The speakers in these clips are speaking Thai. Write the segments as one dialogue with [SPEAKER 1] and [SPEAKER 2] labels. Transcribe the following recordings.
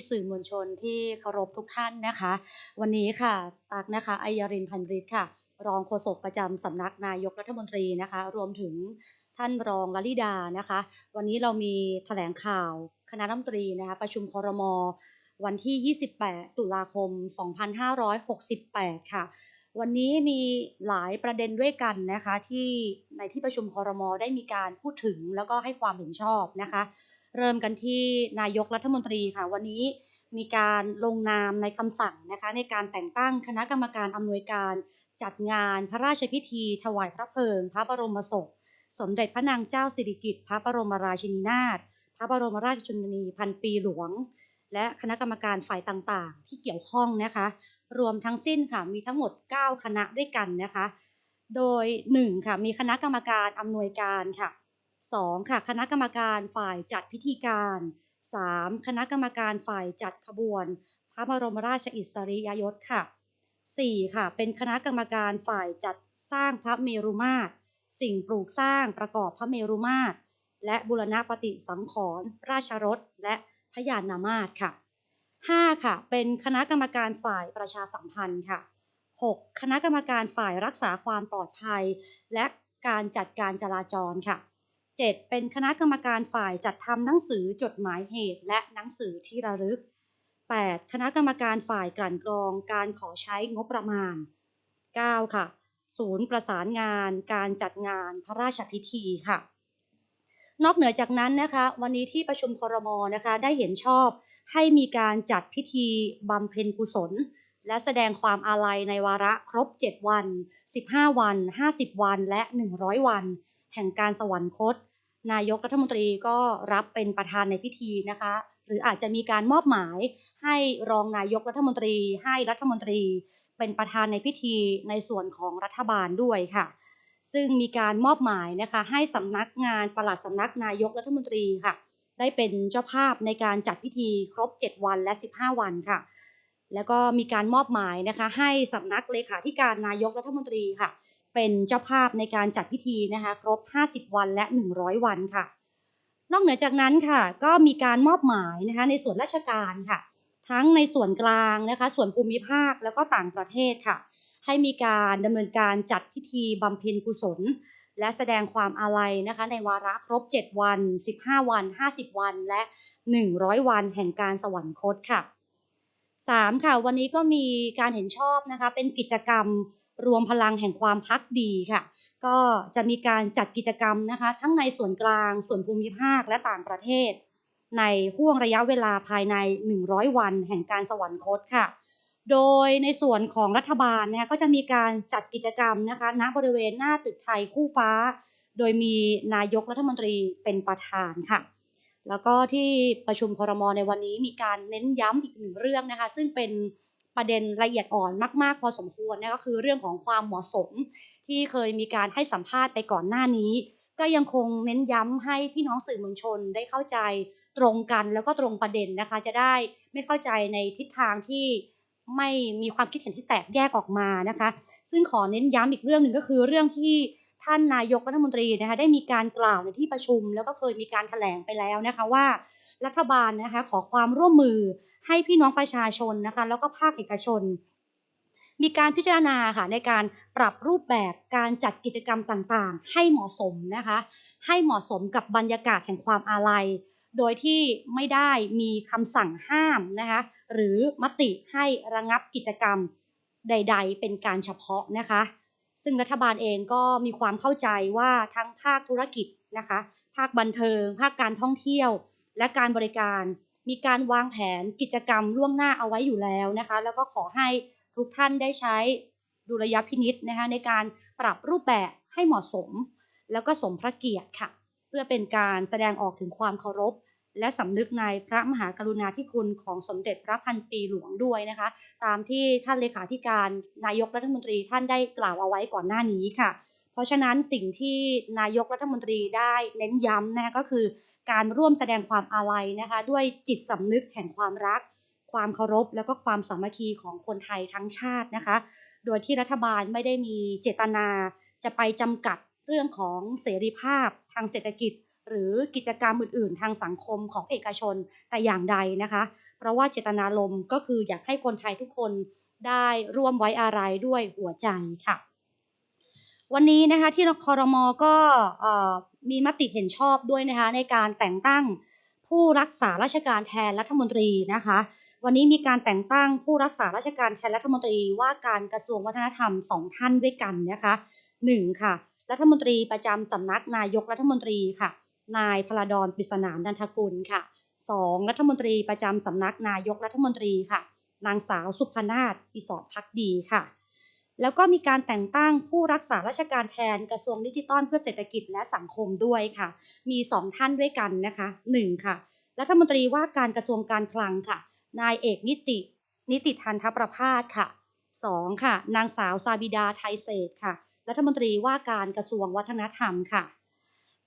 [SPEAKER 1] พิสื่อมวลชนที่เคารพทุกท่านนะคะ วันนี้ค่ะตักนะคะอัยรินพันธ์ฤทธิ์ค่ะ รองโฆษกประจำสำนักนายกรัฐมนตรีนะคะ รวมถึงท่านรองลลิดานะคะ วันนี้เรามีแถลงข่าวคณะรัฐมนตรีนะคะ ประชุมคอรมวันที่ 28 ตุลาคม 2568 ค่ะ วันนี้มีหลายประเด็นด้วยกันนะคะ ที่ในที่ประชุมคอรมได้มีการพูดถึงแล้วก็ให้ความเห็นชอบนะคะ เริ่มกันที่นายกรัฐมนตรีค่ะวันนี้มีการลงนามในคำสั่งนะคะในการแต่งตั้งคณะกรรมการอำนวยการจัดงานพระราชพิธี ถวายพระเพลิง พระบรมศพ สมเด็จพระนางเจ้าสิริกิติ์พระบรมราชินีนาถพระบรมราชชนนีพันปีหลวง และคณะกรรมการฝ่ายต่างๆ ที่เกี่ยวข้องนะคะ รวมทั้งสิ้นค่ะมีทั้งหมด 9 คณะด้วยกันนะคะ โดย1ค่ะมีคณะกรรมการอำนวยการค่ะ 2 ค่ะคณะกรรมการฝ่ายจัดพิธีการ 3. คณะกรรมการฝ่ายจัดขบวน พระบรมราชอิสริยยศค่ะ 4. ค่ะ เป็นคณะกรรมการฝ่ายจัดสร้างพระเมรุมาตรสิ่งปลูกสร้างประกอบพระเมรุมาตรและบุรณปฏิสังขรณ์ราชรถและพยานนามาตรค่ะ 5. ค่ะ เป็นคณะกรรมการฝ่ายประชาสัมพันธ์ค่ะ 6. คณะกรรมการฝ่ายรักษาความปลอดภัย และการจัดการจราจรค่ะ 7. เป็นคณะกรรมการฝ่ายจัดทำหนังสือจดหมายเหตุและหนังสือที่ระลึก 8. คณะกรรมการฝ่ายกลั่นกรองการขอใช้งบประมาณ 9. ค่ะ ศูนย์ประสานงานการจัดงานพระราชพิธีค่ะ นอกเหนือจากนั้นนะคะ วันนี้ที่ประชุมครมนะคะได้เห็นชอบให้มีการจัดพิธีบำเพ็ญกุศล และแสดงความอาลัยในวาระครบ 7 วัน 15 วัน 50 วันและ 100 วัน แห่งการสวรรคต นายกรัฐมนตรีก็รับเป็นประธานในพิธีนะคะ หรืออาจจะมีการมอบหมายให้รองนายกรัฐมนตรี ให้รัฐมนตรีเป็นประธานในพิธีในส่วนของรัฐบาลด้วยค่ะ ซึ่งมีการมอบหมายนะคะให้สำนักงานปลัดสำนักนายกรัฐมนตรีค่ะ ได้เป็นเจ้าภาพในการจัดพิธีครบ 7 วันและ 15 วันค่ะ แล้วก็มีการมอบหมายนะคะให้สำนักเลขาธิการนายกรัฐมนตรีค่ะ เป็นเจ้าภาพในการจัดพิธีนะคะครบ 50 วันและ 100 วันค่ะ นอกเหนือจากนั้นค่ะก็มีการมอบหมายนะคะในส่วนราชการค่ะ ทั้งในส่วนกลางนะคะส่วนภูมิภาคแล้วก็ต่างประเทศค่ะ ให้มีการดำเนินการจัดพิธีบำเพ็ญกุศล และแสดงความอาลัยนะคะในวาระครบ 7 วัน 15 วัน 50 วันและ 100 วันแห่งการสวรรคตค่ะ 3. ค่ะวันนี้ก็มีการเห็นชอบนะคะเป็นกิจกรรม รวมพลังแห่งความพักดีค่ะ ก็จะมีการจัดกิจกรรมนะคะ ทั้งในส่วนกลาง ส่วนภูมิภาคและต่างประเทศ ในห่วงระยะเวลาภายใน 100 วัน แห่งการสวรรคตค่ะ โดยในส่วนของรัฐบาลนะคะก็จะมีการจัดกิจกรรมนะคะณบริเวณหน้าตึกไทยคู่ฟ้า โดยมีนายกรัฐมนตรีเป็นประธานค่ะแล้วก็ที่ประชุมครมในวันนี้มีการเน้นย้ำอีกหนึ่งเรื่องนะคะ ซึ่งเป็น ประเด็นละเอียดอ่อนมาก ๆ พอสมควรนะก็คือเรื่องของความเหมาะสม ที่เคยมีการให้สัมภาษณ์ไปก่อนหน้านี้ ก็ยังคงเน้นย้ำให้พี่น้องสื่อมวลชนได้เข้าใจตรงกันแล้วก็ตรงประเด็นนะคะ จะได้ไม่เข้าใจในทิศทางที่ไม่มีความคิดเห็นที่แตกแยกออกมานะคะ ซึ่งขอเน้นย้ำอีกเรื่องหนึ่งก็คือเรื่องที่ ท่านนายกรัฐมนตรีนะคะได้มีการกล่าวในที่ประชุม แล้วก็เคยมีการแถลงไปแล้วนะคะว่า รัฐบาลนะคะขอความร่วมมือให้พี่น้องประชาชนนะคะแล้วก็ภาคเอกชน มีการพิจารณาค่ะในการปรับรูปแบบการจัดกิจกรรมต่างๆ ให้เหมาะสมนะคะให้เหมาะสมกับบรรยากาศแห่งความอาลัยโดยที่ไม่ได้มีคำสั่งห้ามนะคะหรือมติให้ระงับกิจกรรมใด ๆ เป็นการเฉพาะนะคะ ซึ่งรัฐบาลเองก็มีความเข้าใจว่าทั้งภาคธุรกิจนะคะ ภาคบันเทิง ภาคการท่องเที่ยว และการบริการ มีการวางแผนกิจกรรมล่วงหน้าเอาไว้อยู่แล้วนะคะ แล้วก็ขอให้ทุกท่านได้ใช้ดุลยพินิษนะคะในการปรับรูปแบบให้เหมาะสม แล้วก็สมพระเกียรติค่ะ เพื่อเป็นการแสดงออกถึงความเคารพ และสำนึกในพระมหากรุณาธิคุณของสมเด็จพระพันปีหลวงด้วยนะคะ ตามที่ท่านเลขาธิการนายกรัฐมนตรีท่านได้กล่าวเอาไว้ก่อนหน้านี้ค่ะ เพราะฉะนั้นสิ่งที่นายกรัฐมนตรีได้เน้นย้ำนะะก็คือ การร่วมแสดงความอาลัยนะคะ ด้วยจิตสำนึกแห่งความรัก ความเคารพ แล้วก็ความสามัคคีของคนไทยทั้งชาตินะคะ โดยที่รัฐบาลไม่ได้มีเจตนาจะไปจำกัดเรื่องของเสรีภาพทางเศรษฐกิจ หรือกิจกรรมอื่น ๆ ทางสังคมของเอกชนแต่อย่างใดนะคะ เพราะว่าเจตนารมณ์ก็คืออยากให้คนไทยทุกคนได้ร่วมไว้อาลัยด้วยหัวใจค่ะ วันนี้นะคะที่คอรมอก็มีมติเห็นชอบด้วยนะคะในการแต่งตั้งผู้รักษาราชการแทนรัฐมนตรีนะคะ วันนี้มีการแต่งตั้งผู้รักษาราชการแทนรัฐมนตรีว่าการกระทรวงวัฒนธรรมสองท่านด้วยกันนะคะหนึ่งค่ะ รัฐมนตรีประจำสำนักนายกรัฐมนตรีค่ะ นายพลดอนปริศนานนันทกุลค่ะสองรัฐมนตรีประจำสำนักนายกรัฐมนตรีค่ะ นางสาวสุพนาถอิศรพักดีค่ะ แล้วก็มีการแต่งตั้งผู้รักษาราชการแทนกระทรวงดิจิทัลเพื่อเศรษฐกิจและสังคมด้วยค่ะ มีสองท่านด้วยกันนะคะหนึ่งค่ะ รัฐมนตรีว่าการกระทรวงการคลังค่ะ นายเอกนิติ นิติทันทประพาสค่ะสองค่ะ นางสาวซาบิดาไทยเศษค่ะ รัฐมนตรีว่าการกระทรวงวัฒนธรรมค่ะ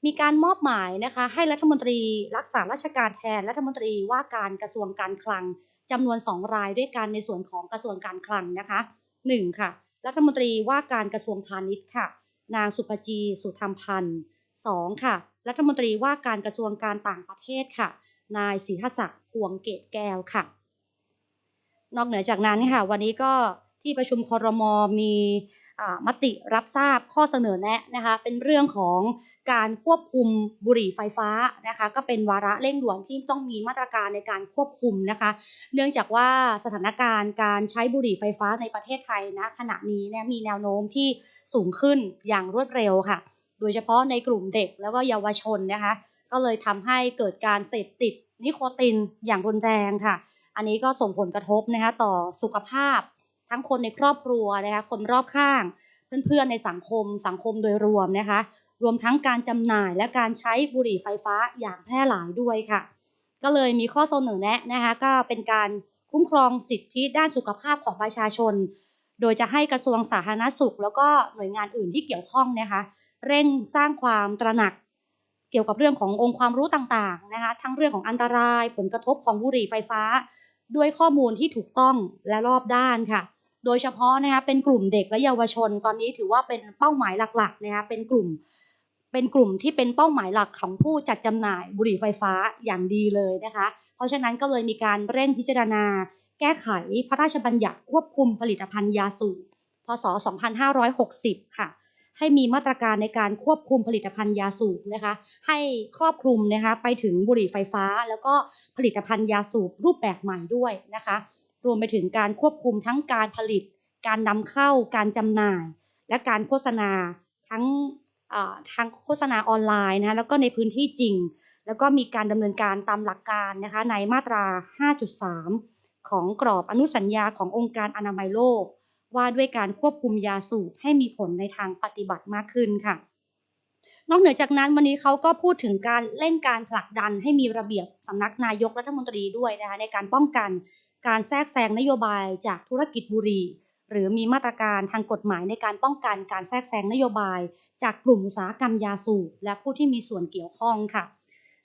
[SPEAKER 1] มีการมอบหมายนะคะให้รัฐมนตรีรักษาราชการแทนรัฐมนตรีว่าการกระทรวงการคลังจำนวน 2 รายด้วยกันในส่วนของกระทรวงการคลังนะคะ1ค่ะรัฐมนตรีว่าการกระทรวงพาณิชย์ค่ะ นางสุปจีสุธรรมพันธ์2ค่ะ รัฐมนตรีว่าการกระทรวงการต่างประเทศค่ะ นายศรีหศักดิ์พวงเกตแก้วค่ะ นอกเหนือจากนั้นค่ะ วันนี้ก็ที่ประชุมคอรมอมี มติรับทราบข้อเสนอแนะนะคะเป็นเรื่องของการควบคุมบุหรี่ไฟฟ้านะคะก็เป็นวาระเร่งด่วนที่ต้องมีมาตรการในการควบคุมนะคะ เนื่องจากว่าสถานการณ์การใช้บุหรี่ไฟฟ้าในประเทศไทยนะขณะนี้เนี่ยมีแนวโน้มที่สูงขึ้นอย่างรวดเร็วค่ะ โดยเฉพาะในกลุ่มเด็กแล้วก็เยาวชนนะคะก็เลยทำให้เกิดการเสพติดนิโคตินอย่างรุนแรงค่ะ อันนี้ก็ส่งผลกระทบนะคะต่อสุขภาพ ทั้งคนในครอบครัวนะคะคนรอบข้าง เพื่อนๆในสังคมสังคมโดยรวมนะคะ รวมทั้งการจำหน่ายและการใช้บุหรี่ไฟฟ้าอย่างแพร่หลายด้วยค่ะ ก็เลยมีข้อเสนอแนะนะคะก็เป็นการคุ้มครองสิทธิด้านสุขภาพของประชาชน โดยจะให้กระทรวงสาธารณสุข แล้วก็หน่วยงานอื่นที่เกี่ยวข้องนะคะ เร่งสร้างความตระหนักเกี่ยวกับเรื่องขององค์ความรู้ต่างๆนะคะ ทั้งเรื่องของอันตรายผลกระทบของบุหรี่ไฟฟ้า ด้วยข้อมูลที่ถูกต้องและรอบด้านค่ะ โดยเฉพาะนะคะเป็นกลุ่มเด็กและเยาวชน ตอนนี้ถือว่าเป็นเป้าหมายหลักๆนะคะเป็นกลุ่มเป็นกลุ่มที่เป็นเป้าหมายหลักของผู้จัดจำหน่ายบุหรี่ไฟฟ้าอย่างดีเลยนะคะ เพราะฉะนั้นก็เลยมีการเร่งพิจารณา แก้ไขพระราชบัญญัติควบคุมผลิตภัณฑ์ยาสูบพศ 2560 ค่ะ ให้มีมาตรการในการควบคุมผลิตภัณฑ์ยาสูบนะคะ ให้ครอบคลุมนะคะไปถึงบุหรี่ไฟฟ้า แล้วก็ผลิตภัณฑ์ยาสูบรูปแบบใหม่ด้วยนะคะ รวมไปถึงการควบคุมทั้งการผลิต การนำเข้า การจำหน่าย และการโฆษณาทั้งทั้งโฆษณาออนไลน์นะแล้วก็ในพื้นที่จริง แล้วก็มีการดำเนินการตามหลักการนะคะในมาตรา 5.3 ของกรอบอนุสัญญาขององค์การอนามัยโลก ว่าด้วยการควบคุมยาสูบให้มีผลในทางปฏิบัติมากขึ้นค่ะ นอกเหนือจากนั้นวันนี้เขาก็พูดถึงการเร่งการผลักดันให้มีระเบียบสำนักนายกรัฐมนตรีด้วยนะคะในการป้องกัน การแทรกแซงนโยบายจากธุรกิจบุหรี่หรือมีมาตรการทางกฎหมายในการป้องกันการแทรกแซงนโยบาย จากกลุ่มอุตสาหกรรมยาสูบและผู้ที่มีส่วนเกี่ยวข้องค่ะ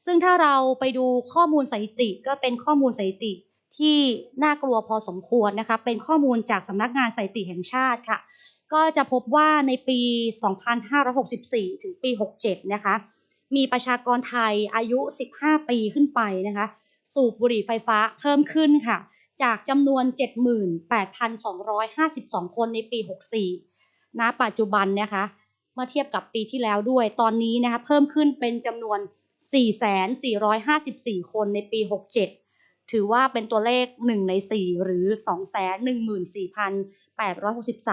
[SPEAKER 1] ซึ่งถ้าเราไปดูข้อมูลสถิติก็เป็นข้อมูลสถิติที่น่ากลัวพอสมควรนะคะเป็นข้อมูลจากสำนักงานสถิติแห่งชาติค่ะ ก็จะพบว่าในปี 2564 ถึงปี 67 นะคะ มีประชากรไทยอายุ 15 ปีขึ้นไปนะคะ สูบบุหรี่ไฟฟ้าเพิ่มขึ้นค่ะ จากจำนวน 78,252 คนในปี 64 ณ ปัจจุบันนะคะเมื่อเทียบกับปีที่แล้วด้วย ตอนนี้นะคะเพิ่มขึ้นเป็นจำนวน 4,454 คนในปี 67 ถือว่าเป็นตัวเลข 1 ใน 4 หรือ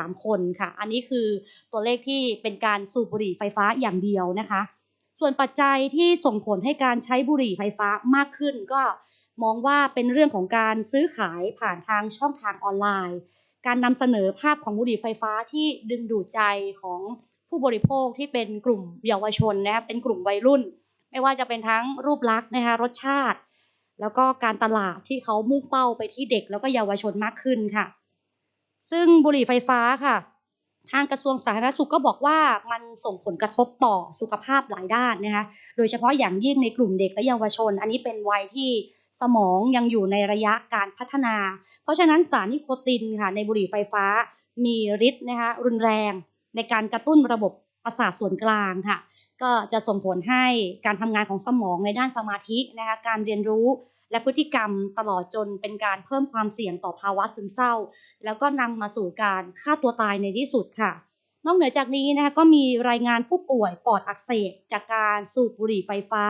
[SPEAKER 1] 214,863 คนค่ะ อันนี้คือตัวเลขที่เป็นการสูบบุหรี่ไฟฟ้าอย่างเดียวนะคะ ส่วนปัจจัยที่ส่งผลให้การใช้บุหรี่ไฟฟ้ามากขึ้นก็ มองว่าเป็นเรื่องของการซื้อขายผ่านทางช่องทางออนไลน์ การนำเสนอภาพของบุหรี่ไฟฟ้าที่ดึงดูดใจของผู้บริโภคที่เป็นกลุ่มเยาวชนนะคะเป็นกลุ่มวัยรุ่น ไม่ว่าจะเป็นทั้งรูปลักษณ์นะคะรสชาติ แล้วก็การตลาดที่เขามุ่งเป้าไปที่เด็กแล้วก็เยาวชนมากขึ้นค่ะ ซึ่งบุหรี่ไฟฟ้าค่ะ ทางกระทรวงสาธารณสุขก็บอกว่ามันส่งผลกระทบต่อสุขภาพหลายด้านนะคะโดยเฉพาะอย่างยิ่งในกลุ่มเด็กและเยาวชน อันนี้เป็นวัยที่ สมองยังอยู่ในระยะการพัฒนา เพราะฉะนั้นสารนิโคตินค่ะในบุหรี่ไฟฟ้า มีฤทธิ์นะคะรุนแรงในการกระตุ้นระบบประสาทส่วนกลางค่ะ ก็จะส่งผลให้การทำงานของสมองในด้านสมาธินะคะการเรียนรู้และพฤติกรรมตลอดจนเป็นการเพิ่มความเสี่ยงต่อภาวะซึมเศร้า แล้วก็นำมาสู่การฆ่าตัวตายในที่สุดค่ะ นอกเหนือจากนี้นะคะก็มีรายงานผู้ป่วยปอดอักเสบจากการสูบบุหรี่ไฟฟ้า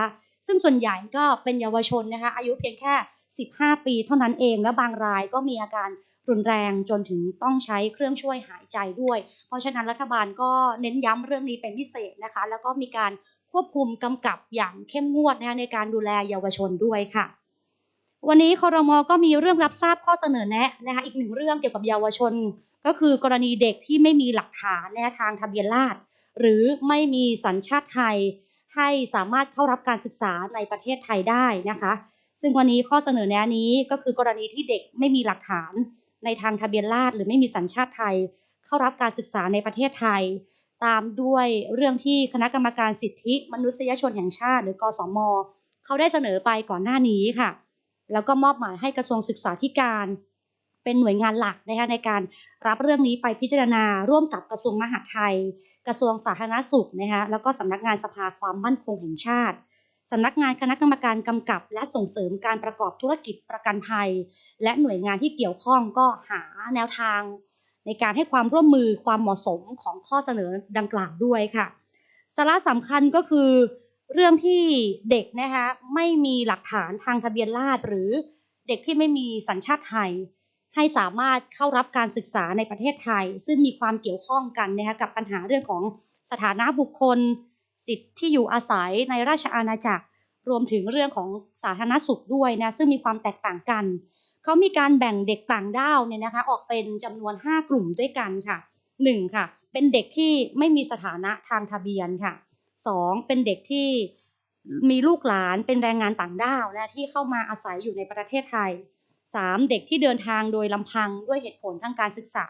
[SPEAKER 1] ซึ่งส่วนใหญ่ก็เป็นเยาวชนนะคะอายุเพียงแค่ 15 ปีเท่านั้นเอง และบางรายก็มีอาการรุนแรงจนถึงต้องใช้เครื่องช่วยหายใจด้วย เพราะฉะนั้นรัฐบาลก็เน้นย้ำเรื่องนี้เป็นพิเศษนะคะ แล้วก็มีการควบคุมกำกับอย่างเข้มงวดนะคะในการดูแลเยาวชนด้วยค่ะวันนี้คอรมอก็มีเรื่องรับทราบข้อเสนอแนะนะคะอีกหนึ่งเรื่องเกี่ยวกับเยาวชน ก็คือกรณีเด็กที่ไม่มีหลักฐานในทางทะเบียนราษฎรหรือไม่มีสัญชาติไทย ให้สามารถเข้ารับการศึกษาในประเทศไทยได้นะคะ ซึ่งวันนี้ข้อเสนอแนะนี้ก็คือกรณีที่เด็กไม่มีหลักฐานในทางทะเบียนราษฎรหรือไม่มีสัญชาติไทย เข้ารับการศึกษาในประเทศไทย ตามด้วยเรื่องที่คณะกรรมการสิทธิมนุษยชนแห่งชาติ หรือกสมเขาได้เสนอไปก่อนหน้านี้ค่ะ แล้วก็มอบหมายให้กระทรวงศึกษาธิการ เป็นหน่วยงานหลักนะคะในการรับเรื่องนี้ไปพิจารณาร่วมกับกระทรวงมหาดไทย กระทรวงสาธารณสุขนะคะแล้วก็สำนักงานสภาความมั่นคงแห่งชาติสำนักงานคณะกรรมการกำกับ และส่งเสริมการประกอบธุรกิจประกันภัย และหน่วยงานที่เกี่ยวข้องก็หาแนวทาง ในการให้ความร่วมมือความเหมาะสมของข้อเสนอดังกล่าวด้วยค่ะสาระสำคัญก็คือเรื่องที่เด็กนะคะไม่มีหลักฐานทางทะเบียนราษฎรหรือเด็กที่ไม่มีสัญชาติไทย ให้สามารถเข้ารับการศึกษาในประเทศไทย ซึ่งมีความเกี่ยวข้องกันนะคะกับปัญหาเรื่องของสถานะบุคคล สิทธิที่อยู่อาศัยในราชอาณาจักร รวมถึงเรื่องของสาธารณสุขด้วยนะซึ่งมีความแตกต่างกันเขามีการแบ่งเด็กต่างด้าวเนี่ยนะคะออกเป็นจำนวน 5 กลุ่มด้วยกันค่ะ 1. ค่ะ เป็นเด็กที่ไม่มีสถานะทางทะเบียนค่ะ 2. เป็นเด็กที่มีลูกหลานเป็นแรงงานต่างด้าวนะที่เข้ามาอาศัยอยู่ในประเทศไทย 3. เด็กที่เดินทางโดยลำพังด้วยเหตุผลทางการศึกษา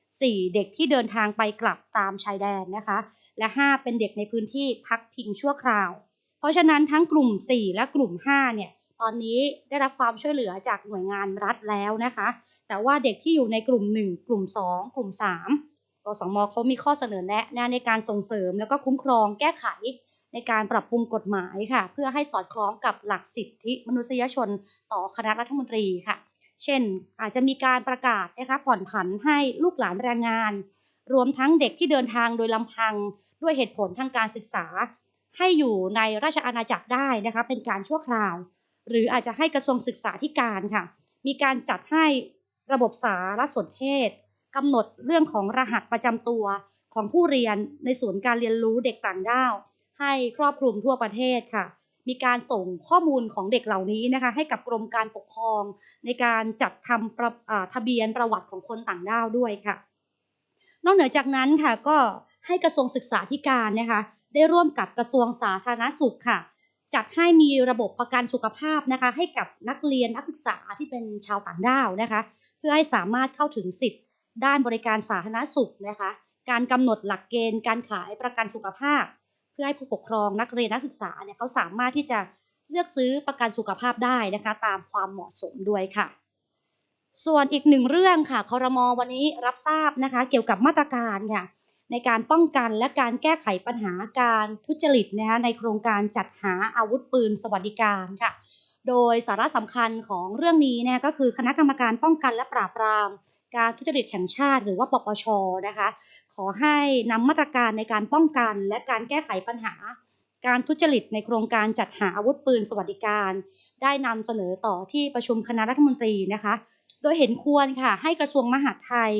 [SPEAKER 1] 4. เด็กที่เดินทางไปกลับตามชายแดนนะคะ และ 5 เป็นเด็กในพื้นที่พักพิงชั่วคราว เพราะฉะนั้นทั้งกลุ่ม 4 และกลุ่ม 5 เนี่ย ตอนนี้ได้รับความช่วยเหลือจากหน่วยงานรัฐแล้วนะคะ แต่ว่าเด็กที่อยู่ในกลุ่ม 1 กลุ่ม 2 กลุ่ม 3กสมเขามีข้อเสนอแนะนะในการส่งเสริม แล้วก็คุ้มครองแก้ไข ในการปรับปรุงกฎหมายค่ะ เพื่อให้สอดคล้องกับหลักสิทธิมนุษยชนต่อคณะรัฐมนตรีค่ะ เช่น อาจจะมีการประกาศนะคะผ่อนผันให้ลูกหลานแรงงาน รวมทั้งเด็กที่เดินทางโดยลำพังด้วยเหตุผลทางการศึกษา ให้อยู่ในราชอาณาจักรได้นะคะเป็นการชั่วคราว หรืออาจจะให้กระทรวงศึกษาธิการค่ะ มีการจัดให้ระบบสารสนเทศกำหนดเรื่องของรหัสประจำตัวของผู้เรียนในศูนย์การเรียนรู้เด็กต่างด้าว ให้ครอบคลุมทั่วประเทศค่ะ มีการส่งข้อมูลของเด็กเหล่านี้นะคะ ให้กับกรมการปกครอง ในการจัดทำะทะเบียนประวัติของคนต่างด้าวด้วยค่ะ นอกเหนือจากนั้นค่ะก็ให้กระทรวงศึกษาธิการนะคะ ได้ร่วมกับกระทรวงสาธารณสุขค่ะ จัดให้มีระบบประกันสุขภาพนะคะ ให้กับนักเรียนนักศึกษาที่เป็นชาวต่างด้าวนะคะ เพื่อให้สามารถเข้าถึงสิทธิ์ด้านบริการสาธารณสุขนะคะ การกำหนดหลักเกณฑ์ การขายประกันสุขภาพ เพื่อให้ผู้ปกครองนักเรียนนักศึกษาเนี่ยเขาสามารถที่จะเลือกซื้อประกันสุขภาพได้นะคะตามความเหมาะสมด้วยค่ะ ส่วนอีกหนึ่งเรื่องค่ะคอรมอวันนี้รับทราบนะคะ เกี่ยวกับมาตรการค่ะในการป้องกันและการแก้ไขปัญหาการทุจริตนะคะในโครงการจัดหาอาวุธปืนสวัสดิการค่ะ โดยสาระสำคัญของเรื่องนี้เนี่ยก็คือคณะกรรมการป้องกันและปราบปราม การทุจริตแห่งชาติ หรือว่าปปชนะคะ ขอให้นำมาตรการในการป้องกัน และการแก้ไขปัญหา การทุจริตในโครงการจัดหาอาวุธปืนสวัสดิการ ได้นำเสนอต่อที่ประชุมคณะรัฐมนตรีนะคะ โดยเห็นควรค่ะให้กระทรวงมหาดไทย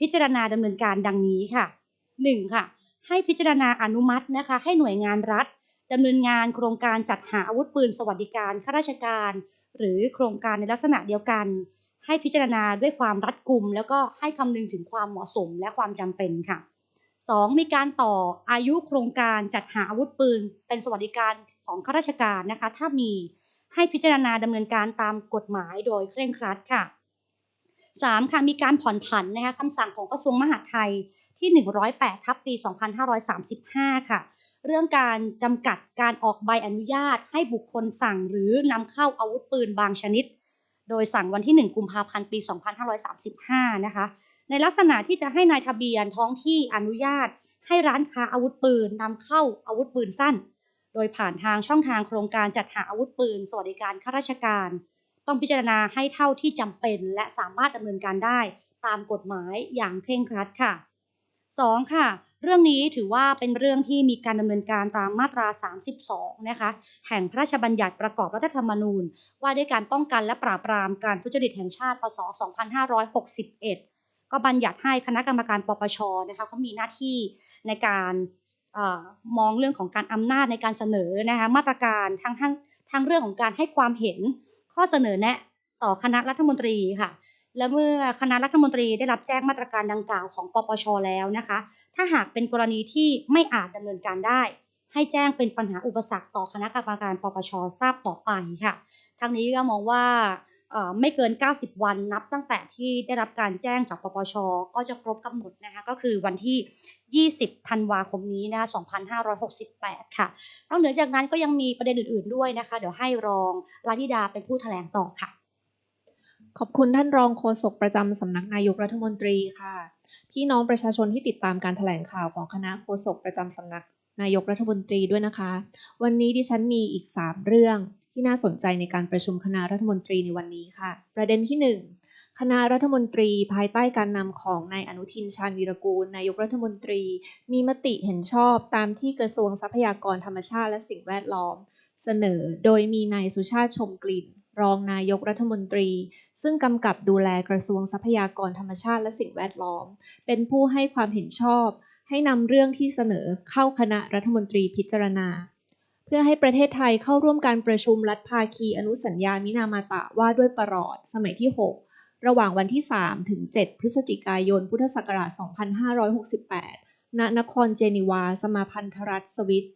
[SPEAKER 1] พิจารณาดำเนินการดังนี้ค่ะ 1. ค่ะ ให้พิจารณาอนุมัตินะคะ ให้หน่วยงานรัฐดำเนินงานโครงการจัดหาอาวุธปืนสวัสดิการข้าราชการ หรือโครงการในลักษณะเดียวกัน ให้พิจารณาด้วยความรัดกุม แล้วก็ให้คำนึงถึงความเหมาะสมและความจำเป็นค่ะ 2. มีการต่ออายุโครงการจัดหาอาวุธปืน เป็นสวัสดิการของข้าราชการนะคะ ถ้ามีให้พิจารณาดำเนินการตามกฎหมายโดยเคร่งครัดค่ะ 3. ค่ะมีการผ่อนผันนะคะคำสั่งของกระทรวงมหาดไทยที่ 108 ทับปี 2535 ค่ะ เรื่องการจำกัดการออกใบอนุญาตให้บุคคลสั่งหรือนำเข้าอาวุธปืนบางชนิด โดยสั่งวันที่ 1 กุมภาพันธ์ ปี 2535 นะคะ ในลักษณะที่จะให้นายทะเบียนท้องที่อนุญาต ให้ร้านค้าอาวุธปืนนำเข้าอาวุธปืนสั้น โดยผ่านทางช่องทางโครงการจัดหาอาวุธปืน สวัสดิการข้าราชการ ต้องพิจารณาให้เท่าที่จำเป็น และสามารถดำเนินการได้ตามกฎหมายอย่างเคร่งครัดค่ะ 2. ค่ะ เรื่องนี้ถือว่าเป็นเรื่องที่มีการดำเนินการตามมาตรา 32 นะคะแห่งพระราชบัญญัติประกอบรัฐธรรมนูญ ว่าด้วยการป้องกันและปราบปรามการทุจริตแห่งชาติ พศ 2561 ก็บัญญัติให้คณะกรรมการปปชนะคะเขามีหน้าที่ในการอมองเรื่องของการอำนาจในการเสนอนะคะมาตรการทั้งทั้งทั้งเรื่องของการให้ความเห็นข้อเสนอแนะต่อคณะรัฐมนตรีค่ะ และเมื่อคณะรัฐมนตรีได้รับแจ้งมาตรการดังกล่าวของปปชแล้วนะคะ ถ้าหากเป็นกรณีที่ไม่อาจดำเนินการได้ ให้แจ้งเป็นปัญหาอุปสรรคต่อคณะกรรมการปปชทราบต่อไปค่ะทางนี้ก็มองว่าเอ่อไม่เกิน 90 วันนับตั้งแต่ที่ได้รับการแจ้งจากปปช ก็จะครบกำหนดนะคะก็คือวันที่ 20 ธันวาคมนี้นะคะ2568 ค่ะนอกเหนือจากนั้นก็ยังมีประเด็นอื่น ๆ ด้วยนะคะ เดี๋ยวให้รองลาธิดาเป็นผู้แถลงต่อค่ะ
[SPEAKER 2] ขอบคุณท่านรองโฆษกประจำสำนักนายกรัฐมนตรีค่ะ พี่น้องประชาชนที่ติดตามการแถลงข่าวของคณะโฆษกประจำสำนักนายกรัฐมนตรีด้วยนะคะ วันนี้ดิฉันมีอีก 3 เรื่องที่น่าสนใจในการประชุมคณะรัฐมนตรีในวันนี้ค่ะ ประเด็นที่ 1คณะรัฐมนตรีภายใต้การนำของนายอนุทินชาญวีรกูล นายกรัฐมนตรี มีมติเห็นชอบตามที่กระทรวงทรัพยากรธรรมชาติและสิ่งแวดล้อม เสนอโดยมีนายสุชาติชมกลิ่น รองนายกรัฐมนตรี ซึ่งกำกับดูแลกระทรวงทรัพยากรธรรมชาติและสิ่งแวดล้อม เป็นผู้ให้ความเห็นชอบ ให้นำเรื่องที่เสนอเข้าคณะรัฐมนตรีพิจารณา เพื่อให้ประเทศไทยเข้าร่วมการประชุมรัฐภาคีอนุสัญญามินามาตะว่าด้วยประหลอด สมัยที่ 6 ระหว่างวันที่ 3 ถึง 7 พฤศจิกายน พุทธศักราช 2568 ณ นครเจนีวา สมาพันธรัฐสวิต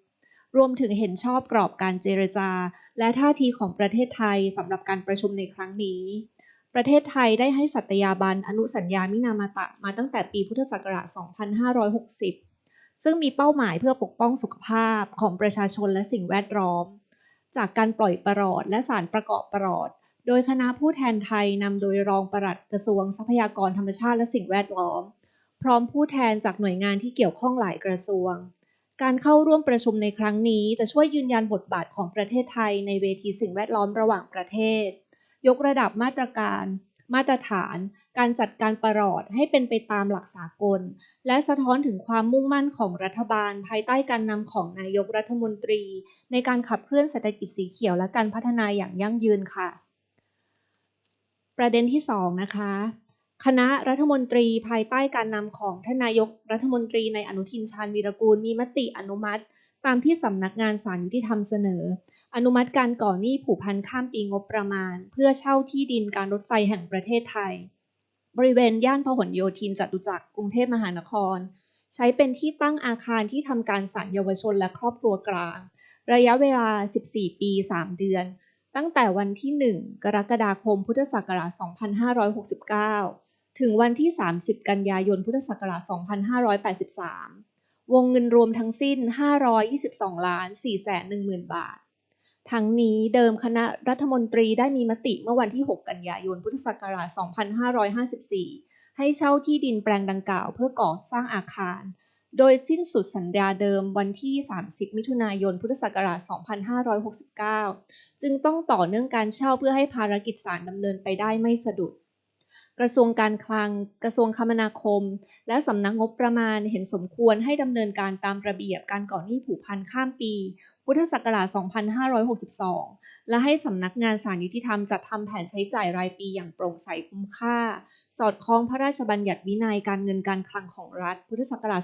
[SPEAKER 2] รวมถึงเห็นชอบกรอบการเจรจา และท่าทีของประเทศไทยสำหรับการประชุมในครั้งนี้ ประเทศไทยได้ให้สัตยาบันอนุสัญญามินามาตะมาตั้งแต่ปีพุทธศักราช 2560 ซึ่งมีเป้าหมายเพื่อปกป้องสุขภาพของประชาชนและสิ่งแวดล้อม จากการปล่อยประหลอดและสารประกอบประหลอดโดยคณะผู้แทนไทยนำโดยรองปลัดกระทรวงทรัพยากรธรรมชาติและสิ่งแวดล้อม พร้อมผู้แทนจากหน่วยงานที่เกี่ยวข้องหลายกระทรวง การเข้าร่วมประชุมในครั้งนี้จะช่วยยืนยันบทบาทของประเทศไทยในเวทีสิ่งแวดล้อมระหว่างประเทศ ยกระดับมาตรการ มาตรฐาน การจัดการประหลอดให้เป็นไปตามหลักสากล และสะท้อนถึงความมุ่งมั่นของรัฐบาล ภายใต้การนำของนายกรัฐมนตรี ในการขับเคลื่อนเศรษฐกิจสีเขียวและการพัฒนาอย่างยั่งยืนค่ะ ประเด็นที่ 2 นะคะ คณะรัฐมนตรีภายใต้การนำของท่านนายกรัฐมนตรีในอนุทินชาญวีรกูลมีมติอนุมัติ ตามที่สำนักงานสารยุติธรรมเสนอ อนุมัติการก่อหนี้ผูกพันข้ามปีงบประมาณ เพื่อเช่าที่ดินการรถไฟแห่งประเทศไทย บริเวณย่านพหลโยธินจตุจักรกรุงเทพมหานคร ใช้เป็นที่ตั้งอาคารที่ทำการศาลเยาวชนและครอบครัวกลาง ระยะเวลา 14 ปี 3 เดือน ตั้งแต่วันที่ 1 กรกฎาคมพุทธศักราช 2569 ถึงวันที่ 30 กันยายน พุทธศักราช 2583 วงเงินรวมทั้งสิ้น 522 ล้าน4แสน1หมื่นบาท ทั้งนี้เดิมคณะรัฐมนตรีได้มีมติเมื่อวันที่ 6 กันยายน พุทธศักราช 2554 ให้เช่าที่ดินแปลงดังกล่าวเพื่อก่อสร้างอาคาร โดยสิ้นสุดสัญญาเดิมวันที่ 30 มิถุนายน พุทธศักราช 2569 จึงต้องต่อเนื่องการเช่าเพื่อให้ภารกิจศาลดำเนินไปได้ไม่สะดุด กระทรวงการคลัง กระทรวงคมนาคม และสำนักงบประมาณเห็นสมควรให้ดำเนินการตามระเบียบการก่อหนี้ผูกพันข้ามปี พุทธศักราช 2562 และให้สำนักงานศาลยุติธรรมจัดทำแผนใช้จ่ายรายปีอย่างโปร่งใสคุ้มค่า สอดคล้องพระราชบัญญัติวินัยการเงินการคลังของรัฐ พุทธศักราช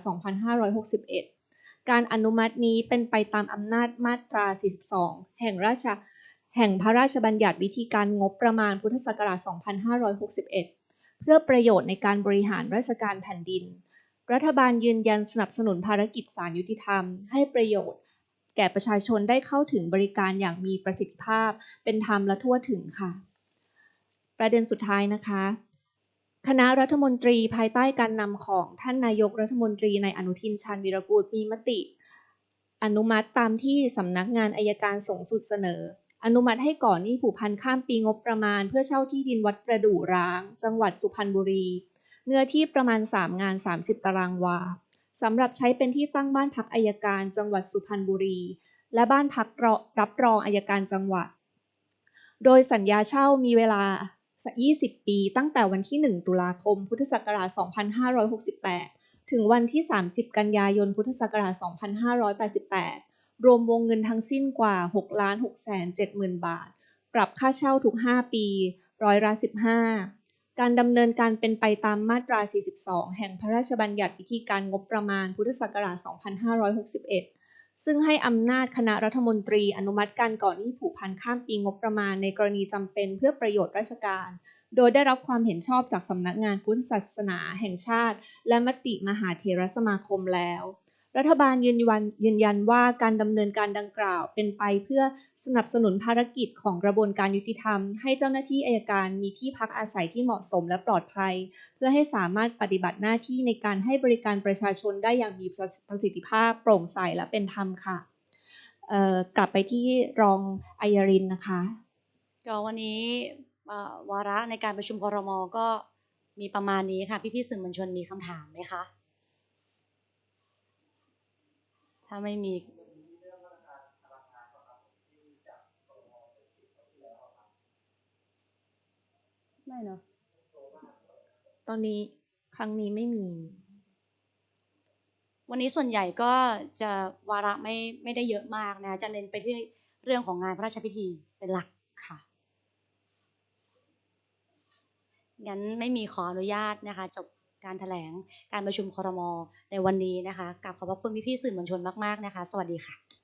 [SPEAKER 2] 2561 การอนุมัตินี้เป็นไปตามอำนาจมาตรา 42 แห่งราชแห่งพระราชบัญญัติวิธีการงบประมาณพุทธศักราช 2561 เพื่อประโยชน์ในการบริหารราชการแผ่นดิน รัฐบาลยืนยันสนับสนุนภารกิจศาลยุติธรรม ให้ประโยชน์ แก่ประชาชนได้เข้าถึงบริการอย่างมีประสิทธิภาพ เป็นธรรมและทั่วถึงค่ะ ประเด็นสุดท้ายนะคะ คณะรัฐมนตรีภายใต้การนำของท่านนายกรัฐมนตรีในอนุทินชาญวีรกูลมีมติ อนุมัติตามที่สำนักงานอายการสูงสุดเสนอ อนุมัติให้ก่อนหนี้ผูกพันข้ามปีงบประมาณ เพื่อเช่าที่ดินวัดประดู่ร้าง จังหวัดสุพรรณบุรี เนื้อที่ประมาณ 3 งาน 30 ตารางวาสำหรับใช้เป็นที่ตั้งบ้านพักอายการ จังหวัดสุพรรณบุรี และบ้านพักรับรองอายการจังหวัด โดยสัญญาเช่ามีเวลา 20 ปีตั้งแต่วันที่ 1 ตุลาคม พุทธศักราช 2568 ถึงวันที่ 30 กันยายน พุทธศักราช 2588 รวมวงเงินทั้งสิ้นกว่า6 6แสน7 0 0 0 0 บาท ปรับค่าเช่าทุก 5 ปี ร้อยละ 15 การดำเนินการเป็นไปตามมาตรา 42 แห่งพระราชบัญญัติวิธีการงบประมาณพุทธศักราช 2561 ซึ่งให้อำนาจคณะรัฐมนตรีอนุมัติการก่อหนี้ผูกพันข้ามปีงบประมาณในกรณีจำเป็นเพื่อประโยชน์ราชการ โดยได้รับความเห็นชอบจากสำนักงานพุทธศาสนาแห่งชาติ และมติมหาเถรสมาคมแล้ว รัฐบาลยืนยันยืนยันว่าการดำเนินการดังกล่าวเป็นไปเพื่อสนับสนุนภารกิจของกระบวนการยุติธรรม ให้เจ้าหน้าที่อัยการมีที่พักอาศัยที่เหมาะสมและปลอดภัย เพื่อให้สามารถปฏิบัติหน้าที่ในการให้บริการประชาชนได้อย่างมีประสิทธิภาพ โปร่งใสและเป็นธรรมค่ะกลับไปที่รองอัยรินนะคะ
[SPEAKER 1] ก็วันนี้วาระในการประชุมครมก็มีประมาณนี้ค่ะพี่ๆสื่อมวลชนมีคำถามไหมคะ ถ้าไม่มีไม่เนาะ
[SPEAKER 2] ตอนนี้ครั้งนี้ไม่มี
[SPEAKER 1] วันนี้ส่วนใหญ่ก็จะวาระไม่ไม่ได้เยอะมากนะ จะเน้นไปที่เรื่องของงานพระราชพิธีเป็นหลักค่ะงั้นไม่มีขออนุญาตนะคะจบ การแถลงการประชุมครมในวันนี้นะคะกลับขอบพระคุณพี่ๆสื่อมวลชนมากๆนะคะ สวัสดีค่ะ